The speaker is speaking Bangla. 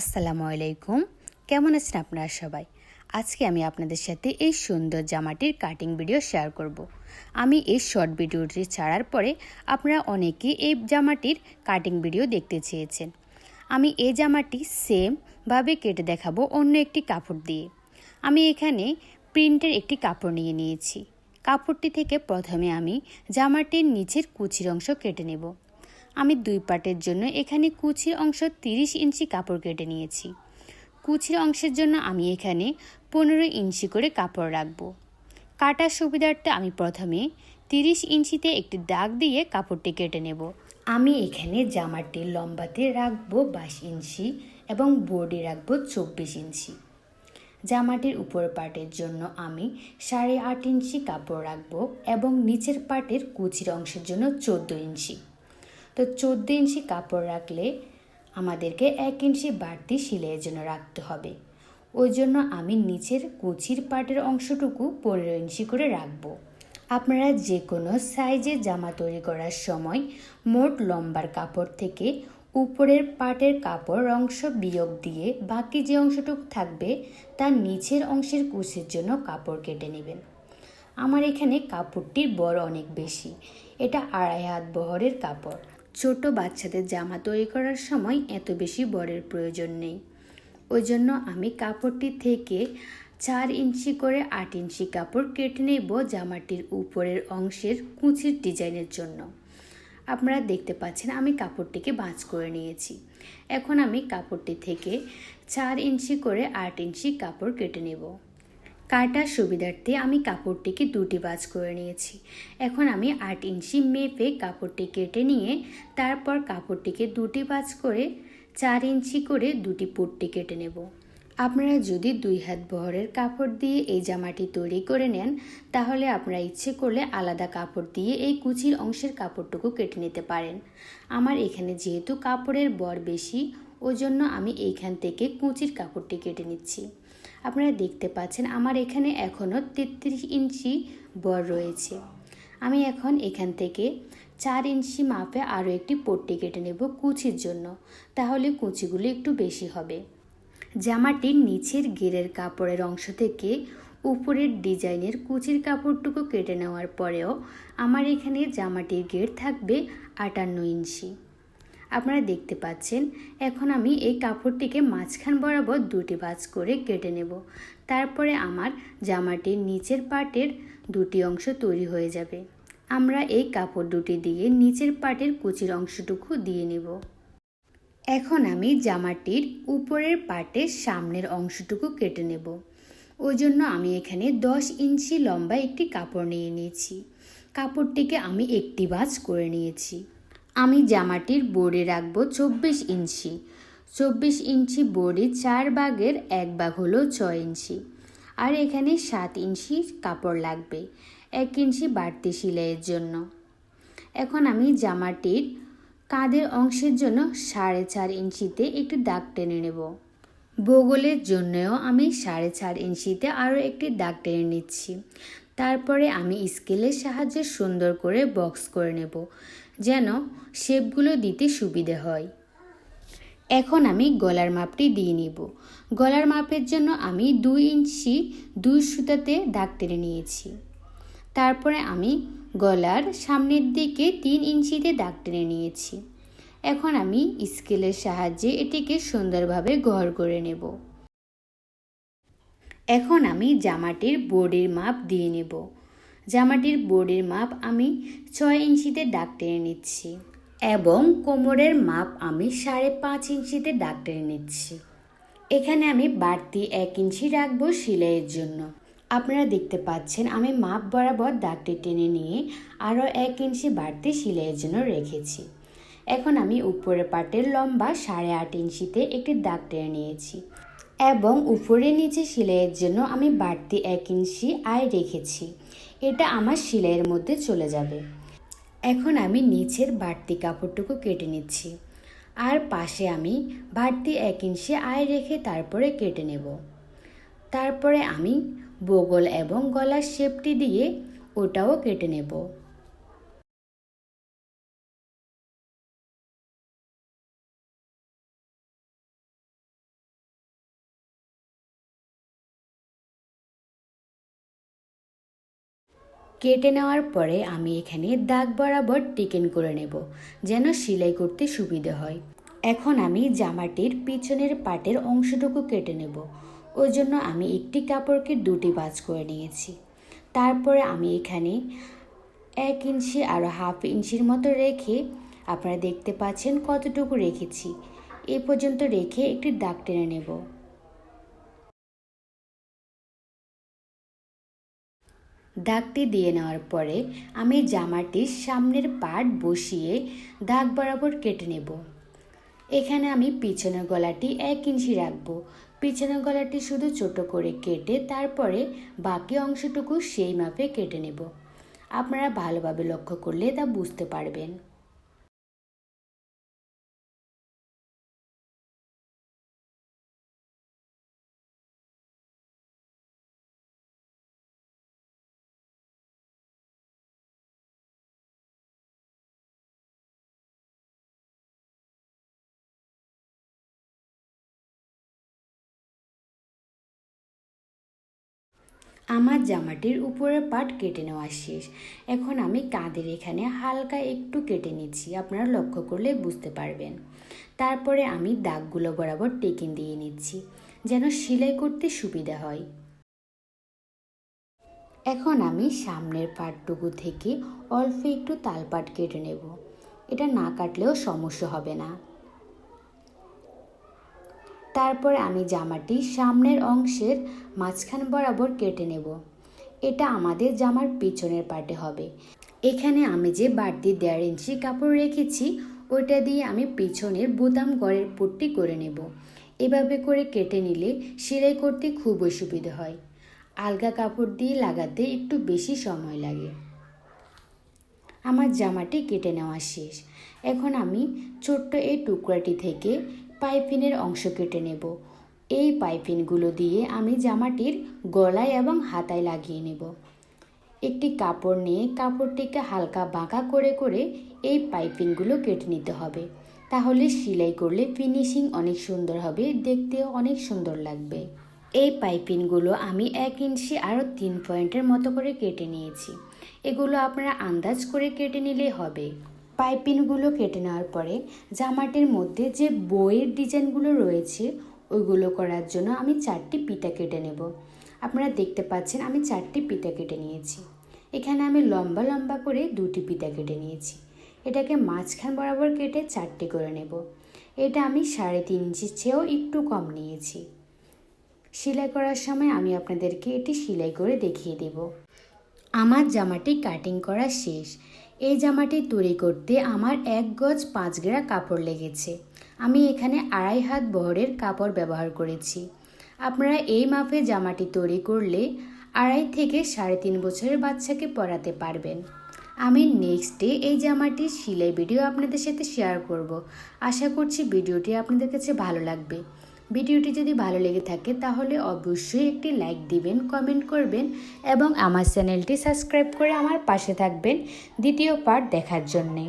আসসালামু আলাইকুম। কেমন আছেন আপনারা সবাই? আজকে আমি আপনাদের সাথে এই সুন্দর জামাটির কাটিং ভিডিও শেয়ার করব। আমি এই শর্ট ভিডিওটি ছাড়ার পরে আপনারা অনেকে এই জামাটির কাটিং ভিডিও দেখতে চেয়েছেন। আমি এই জামাটি সেমভাবে কেটে দেখাবো অন্য একটি কাপড় দিয়ে। আমি এখানে প্রিন্টের একটি কাপড় নিয়ে নিয়েছি। কাপড়টি থেকে প্রথমে আমি জামাটির নিচের কুচির অংশ কেটে নেব। আমি দুই পাটের জন্য এখানে কুচির অংশ তিরিশ ইঞ্চি কাপড় কেটে নিয়েছি। কুচির অংশের জন্য আমি এখানে পনেরো ইঞ্চি করে কাপড় রাখব। কাটার সুবিধার্থে আমি প্রথমে তিরিশ ইঞ্চিতে একটি দাগ দিয়ে কাপড়টি কেটে নেব। আমি এখানে জামাটির লম্বাতে রাখব বাইশ ইঞ্চি এবং বোর্ডে রাখব চব্বিশ ইঞ্চি। জামাটির উপর পাটের জন্য আমি সাড়ে আট ইঞ্চি কাপড় রাখব এবং নিচের পাটের কুচির অংশের জন্য চোদ্দ ইঞ্চি। তো চোদ্দ ইঞ্চি কাপড় রাখলে আমাদেরকে এক ইঞ্চি বাড়তি সিলাইয়ের জন্য রাখতে হবে। ওই জন্য আমি নিচের কুচির পাটের অংশটুকু পনেরো ইঞ্চি করে রাখব। আপনারা যে কোনো সাইজে জামা তৈরি করার সময় মোট লম্বার কাপড় থেকে উপরের পাটের কাপড় অংশ বিয়োগ দিয়ে বাকি যে অংশটুকু থাকবে তার নিচের অংশের কুচের জন্য কাপড় কেটে নেবেন। আমার এখানে কাপড়টির বড় অনেক বেশি। এটা আড়াই হাত বহরের কাপড়। ছোট বাচ্চাদের জামা তৈরি করার সময় এত বেশি বরের প্রয়োজন নেই। ওই জন্য আমি কাপড়টি থেকে চার ইঞ্চি করে আট ইঞ্চি কাপড় কেটে নেব জামাটির উপরের অংশের কুচির ডিজাইনের জন্য। আপনারা দেখতে পাচ্ছেন আমি কাপড়টিকে বাঁচ করে নিয়েছি। এখন আমি কাপড়টি থেকে চার ইঞ্চি করে আট ইঞ্চি কাপড় কেটে নেব। কাটার সুবিধার্থে আমি কাপড়টিকে দুটি বাজ করে নিয়েছি। এখন আমি আট ইঞ্চি মেপে কাপড়টি কেটে নিয়ে তারপর কাপড়টিকে দুটি বাজ করে, চার ইঞ্চি করে দুটি পট্টি কেটে নেব। আপনারা যদি দুই হাত বহরের কাপড় দিয়ে এই জামাটি তৈরি করে নেন, তাহলে আপনারা ইচ্ছে করলে আলাদা কাপড় দিয়ে এই কুচির অংশের কাপড়টুকু কেটে নিতে পারেন। আমার এখানে যেহেতু কাপড়ের বর বেশি ওই জন্য আমি এইখান থেকে কুচির কাপড়টি কেটে নিচ্ছি। আপনারা দেখতে পাচ্ছেন আমার এখানে এখনও তেত্রিশ ইঞ্চি বর রয়েছে। আমি এখন এখান থেকে চার ইঞ্চি মাপে আরও একটি পট্টি কেটে নেব কুচির জন্য। তাহলে কুচিগুলো একটু বেশি হবে। জামাটির নিচের গেরের কাপড়ের অংশ থেকে উপরের ডিজাইনের কুচির কাপড়টুকু কেটে নেওয়ার পরেও আমার এখানে জামাটির গের থাকবে আটান্ন ইঞ্চি। আপনারা দেখতে পাচ্ছেন, এখন আমি এই কাপড়টিকে মাঝখান বরাবর দুটি ভাঁজ করে কেটে নেব। তারপরে আমার জামাটির নিচের পাটের দুটি অংশ তৈরি হয়ে যাবে। আমরা এই কাপড় দুটি দিয়ে নিচের পাটের কুচির অংশটুকু দিয়ে নেব। এখন আমি জামাটির উপরের পাটের সামনের অংশটুকু কেটে নেব। ওই জন্য আমি এখানে দশ ইঞ্চি লম্বা একটি কাপড় নিয়ে নিয়েছি। কাপড়টিকে আমি একটি ভাঁজ করে নিয়েছি। আমি জামাটির বোর্ডে রাখব চব্বিশ ইঞ্চি। চব্বিশ ইঞ্চি বোর্ডে চার ভাগের এক ভাগ হলো ছয় ইঞ্চি। আর এখানে সাত ইঞ্চি কাপড় লাগবে, এক ইঞ্চি বাড়তি সেলাইয়ের জন্য। এখন আমি জামাটির কাঁধের অংশের জন্য সাড়ে চার ইঞ্চিতে একটি দাগ টেনে নেব। বগলের জন্যও আমি সাড়ে চার ইঞ্চিতে আরও একটি দাগ টেনে নিচ্ছি। তারপরে আমি স্কেলের সাহায্যে সুন্দর করে বক্স করে নেব। যেন শেপগুলো দিতে সুবিধে হয়। এখন আমি গলার মাপটি দিয়ে নিব। গলার মাপের জন্য আমি দুই ইঞ্চি দুই সুতাতে দাগ টেনে নিয়েছি। তারপরে আমি গলার সামনের দিকে তিন ইঞ্চিতে দাগ টেনে নিয়েছি। এখন আমি স্কেলের সাহায্যে এটিকে সুন্দরভাবে ঘর করে নেব। এখন আমি জামাটির বোর্ডের মাপ দিয়ে নেব। জামাটির বোর্ডের মাপ আমি ছয় ইঞ্চিতে দাগ টেনে নিচ্ছি এবং কোমরের মাপ আমি সাড়ে পাঁচ ইঞ্চিতে দাগ টেনে নিচ্ছি। এখানে আমি বাড়তি এক ইঞ্চি রাখব সেলাইয়ের জন্য। আপনারা দেখতে পাচ্ছেন, আমি মাপ বরাবর দাগটি টেনে নিয়ে আরও এক ইঞ্চি বাড়তি সেলাইয়ের জন্য রেখেছি। এখন আমি উপরের পাটের লম্বা সাড়ে আট ইঞ্চিতে একটি দাগ টেনে নিয়েছি এবং উপরে নিচে সেলাইয়ের জন্য আমি বাড়তি এক ইঞ্চি আয় রেখেছি। এটা আমার সেলাইয়ের মধ্যে চলে যাবে। এখন আমি নিচের বাড়তি কাপড়টুকু কেটে নিচ্ছি। আর পাশে আমি বাড়তি এক ইঞ্চি আয় রেখে তারপরে কেটে নেব। তারপরে আমি বগল এবং গলার শেপটি দিয়ে ওটাও কেটে নেব। কেটে নেওয়ার পরে আমি এখানে দাগ বরাবর টিকেন করে নেব, যেন সেলাই করতে সুবিধে হয়। এখন আমি জামাটির পিছনের পাটের অংশটুকু কেটে নেব। ওই জন্য আমি একটি কাপড়কে দুটি বাজ করে নিয়েছি। তারপরে আমি এখানে এক ইঞ্চি আর হাফ ইঞ্চির মতো রেখে, আপনারা দেখতে পাচ্ছেন কতটুকু রেখেছি। এ পর্যন্ত রেখে একটি দাগ টেনে নেব। দাগটি দিয়ে নেওয়ার পরে আমি জামাটির সামনের পাট বসিয়ে দাগ বরাবর কেটে নেব। এখানে আমি পিছনের গলাটি এক ইঞ্চি রাখব। পিছনের গলাটি শুধু ছোট করে কেটে তারপরে বাকি অংশটুকু সেই মাপে কেটে নেব। আপনারা ভালোভাবে লক্ষ্য করলে তা বুঝতে পারবেন। আমার জামাটির উপরের পাট কেটে নেওয়া শেষ। এখন আমি কাঁধের এখানে হালকা একটু কেটে নিচ্ছি, আপনারা লক্ষ্য করলে বুঝতে পারবেন। তারপরে আমি দাগগুলো বরাবর টেকিন দিয়ে নিচ্ছি, যেন সেলাই করতে সুবিধা হয়। এখন আমি সামনের পাটটুকু থেকে অল্প একটু তালপাট কেটে নেব। এটা না কাটলেও সমস্যা হবে না। তারপর আমি জামাটি সামনের অংশের মাঝখান বরাবর কেটে নেব। এটা আমাদের জামার পিছনের পার্টে হবে। এখানে আমি যে বাড়তি দেড় ইঞ্চি কাপড় রেখেছি, ওইটা দিয়ে আমি পিছনের বোতাম গড়ের পট্টি করে নেব। এভাবে করে কেটে নিলে সেলাই করতে খুবই সুবিধা হয়। আলগা কাপড় দিয়ে লাগাতে একটু বেশি সময় লাগে। আমার জামাটি কেটে নেওয়া শেষ। এখন আমি ছোট্ট এই টুকরাটি থেকে পাইপিনের অংশ কেটে নেব। এই পাইপিনগুলো দিয়ে আমি জামাটির গলায় এবং হাতায় লাগিয়ে নেব। একটি কাপড় নিয়ে কাপড়টিকে হালকা বাঁকা করে করে এই পাইপিনগুলো কেটে নিতে হবে। তাহলে সেলাই করলে ফিনিশিং অনেক সুন্দর হবে, দেখতেও অনেক সুন্দর লাগবে। এই পাইপিনগুলো আমি এক ইঞ্চি আরও তিন পয়েন্টের মতো করে কেটে নিয়েছি। এগুলো আপনারা আন্দাজ করে কেটে নিলেই হবে। পাইপিনগুলো কেটে নেওয়ার পরে জামাটির মধ্যে যে বইয়ের ডিজাইনগুলো রয়েছে, ওইগুলো করার জন্য আমি চারটি পিতা কেটে নেব। আপনারা দেখতে পাচ্ছেন আমি চারটি পিতা কেটে নিয়েছি। এখানে আমি লম্বা লম্বা করে দুটি পিতা কেটে নিয়েছি। এটাকে মাঝখান বরাবর কেটে চারটি করে নেব। এটা আমি সাড়ে তিন ইঞ্চির চেয়েও একটু কম নিয়েছি। সেলাই করার সময় আমি আপনাদেরকে এটি সেলাই করে দেখিয়ে দেব। আমার জামাটি কাটিং করা শেষ। এই জামাটি তৈরি করতে আমার এক গজ পাঁচ গেরা কাপড় লেগেছে। আমি এখানে আড়াই হাত বহরের কাপড় ব্যবহার করেছি। আপনারা এই মাপে জামাটি তৈরি করলে আড়াই থেকে সাড়ে তিন বছরের বাচ্চাকে পরাতে পারবেন। আমি নেক্সট ডে এই জামাটির সেলাই ভিডিও আপনাদের সাথে শেয়ার করব। আশা করছি ভিডিওটি আপনাদের কাছে ভালো লাগবে। ভিডিওটি যদি ভালো লেগে থাকে তাহলে অবশ্যই একটি লাইক দিবেন, কমেন্ট করবেন এবং আমার চ্যানেলটি সাবস্ক্রাইব করে আমার পাশে থাকবেন দ্বিতীয় পার্ট দেখার জন্যে।